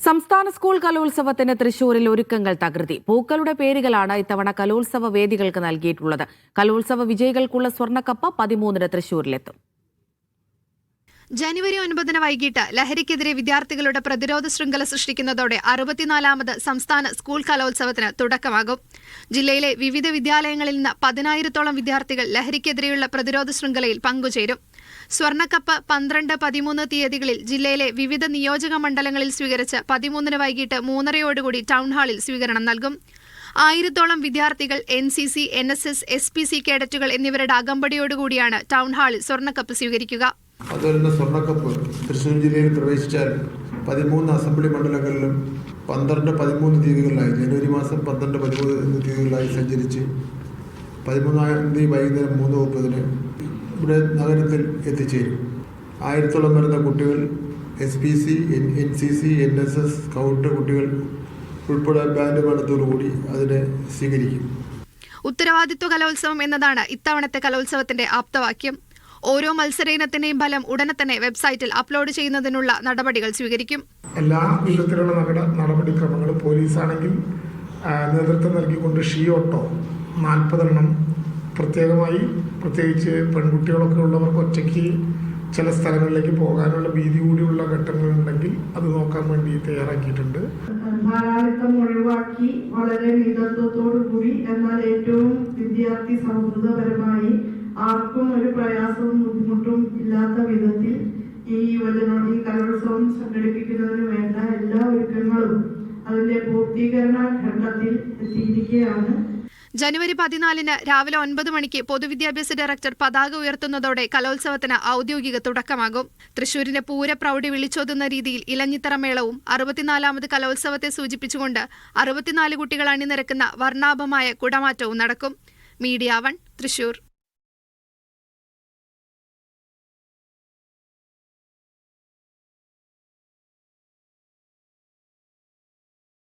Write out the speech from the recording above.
സംസ്ഥാന സ്കൂൾ കലോത്സവത്തിന് തൃശൂരിൽ ഒരുക്കങ്ങൾ തകൃതി പൂക്കളുടെ പേരുകളാണ് ഇത്തവണ കലോത്സവ വേദികൾക്ക് നൽകിയിട്ടുള്ളത്. കലോത്സവ വിജയികൾക്കുള്ള സ്വർണക്കപ്പ് പതിമൂന്നിന് തൃശൂരിലെത്തും. ജനുവരി ഒൻപതിന് വൈകിട്ട് ലഹരിക്കെതിരെ വിദ്യാർത്ഥികളുടെ പ്രതിരോധ ശൃംഖല സൃഷ്ടിക്കുന്നതോടെ അറുപത്തിനാലാമത് സംസ്ഥാന സ്കൂൾ കലോത്സവത്തിന് തുടക്കമാകും. ജില്ലയിലെ വിവിധ വിദ്യാലയങ്ങളിൽ നിന്ന് പതിനായിരത്തോളം വിദ്യാർത്ഥികൾ ലഹരിക്കെതിരെയുള്ള പ്രതിരോധ ശൃംഖലയിൽ പങ്കുചേരും. സ്വർണക്കപ്പ് പന്ത്രണ്ട് പതിമൂന്ന് തീയതികളിൽ ജില്ലയിലെ വിവിധ നിയോജക മണ്ഡലങ്ങളിൽ സ്വീകരിച്ച് പതിമൂന്നിന് വൈകിട്ട് മൂന്നരയോടുകൂടി ടൗൺ ഹാളിൽ സ്വീകരണം നൽകും. ആയിരത്തോളം വിദ്യാർത്ഥികൾ N C C N S S S P C കേഡറ്റുകൾ എന്നിവരുടെ അകമ്പടിയോടുകൂടിയാണ് ടൗൺ ഹാളിൽ സ്വർണക്കപ്പ് സ്വീകരിക്കുക. അതുവരുന്ന സ്വർണക്കപ്പ് ജില്ലയിൽ പ്രവേശിച്ചാൽ പതിമൂന്ന് അസംബ്ലി മണ്ഡലങ്ങളിലും പന്ത്രണ്ട് പതിമൂന്ന് തീയതികളിലായി ജനുവരി മാസം പന്ത്രണ്ട് പതിമൂന്ന് തീയതികളിലായി സഞ്ചരിച്ച് പതിമൂന്നാം തീയതി വൈകുന്നേരം മൂന്ന് മുപ്പതിന് ഇവിടെ നഗരത്തിൽ എത്തിച്ചേരും. ആയിരത്തോളം വരുന്ന കുട്ടികൾ S P C N N C C N S S scout കുട്ടികൾ ഉൾപ്പെടെ ബാൻഡ് മേളത്തോടുകൂടി അതിനെ സ്വീകരിക്കും. ഉത്തരവാദിത്വ കലോത്സവം എന്നതാണ് ഇത്തവണത്തെ കലോത്സവത്തിന്റെ ആപ്തവാക്യം. ഓരോ മത്സര ഇനത്തിന്റെയും ഫലം ഉടനെ തന്നെ വെബ്സൈറ്റിൽ അപ്ലോഡ് ചെയ്യുന്നതിനുള്ള നടപടികൾ സ്വീകരിക്കും. എല്ലാ വിധത്തിലുള്ള നട നടപടിക്രമങ്ങളും പോലീസാണെങ്കിൽ നേതൃത്വം നൽകിക്കൊണ്ട് ഷീ ഓട്ടോ നാൽപ്പതെണ്ണം പ്രത്യേകമായി പ്രത്യേകിച്ച് പെൺകുട്ടികളൊക്കെ ഉള്ളവർക്ക് ഒറ്റയ്ക്ക് ചില സ്ഥലങ്ങളിലേക്ക് പോകാനുള്ള ഭീതി കൂടിയുള്ള ഘട്ടങ്ങളുണ്ടെങ്കിൽ അത് നോക്കാൻ വേണ്ടി തയ്യാറാക്കിയിട്ടുണ്ട്. ഭാരാളിത്തം ഒഴിവാക്കി വളരെ മിതത്വത്തോടു കൂടി എന്നാൽ ഏറ്റവും വിദ്യാർത്ഥി സൗഹൃദപരമായി ആർക്കും ഒരു പ്രയാസവും ബുദ്ധിമുട്ടും ഇല്ലാത്ത വിധത്തിൽ ഈ യുവജന ഈ കലോത്സവം സംഘടിപ്പിക്കുന്നതിന് വേണ്ട എല്ലാ ഒരുക്കങ്ങളും അതിന്റെ പൂർത്തീകരണ ഘട്ടത്തിൽ എത്തിയിരിക്കുകയാണ്. ജനുവരി പതിനാലിന് രാവിലെ ഒൻപത് മണിക്ക് പൊതുവിദ്യാഭ്യാസ ഡയറക്ടർ പതാക ഉയർത്തുന്നതോടെ കലോത്സവത്തിന് ഔദ്യോഗിക തുടക്കമാകും. തൃശൂരിന്റെ പൂരപ്രൗഢി വിളിച്ചോതുന്ന രീതിയിൽ ഇലഞ്ഞിത്തറ മേളവും അറുപത്തിനാലാമത് കലോത്സവത്തെ സൂചിപ്പിച്ചുകൊണ്ട് അറുപത്തിനാല് കുട്ടികൾ അണിനിരക്കുന്ന വർണാഭമായ കുടമാറ്റവും നടക്കും. Media one Thrissur.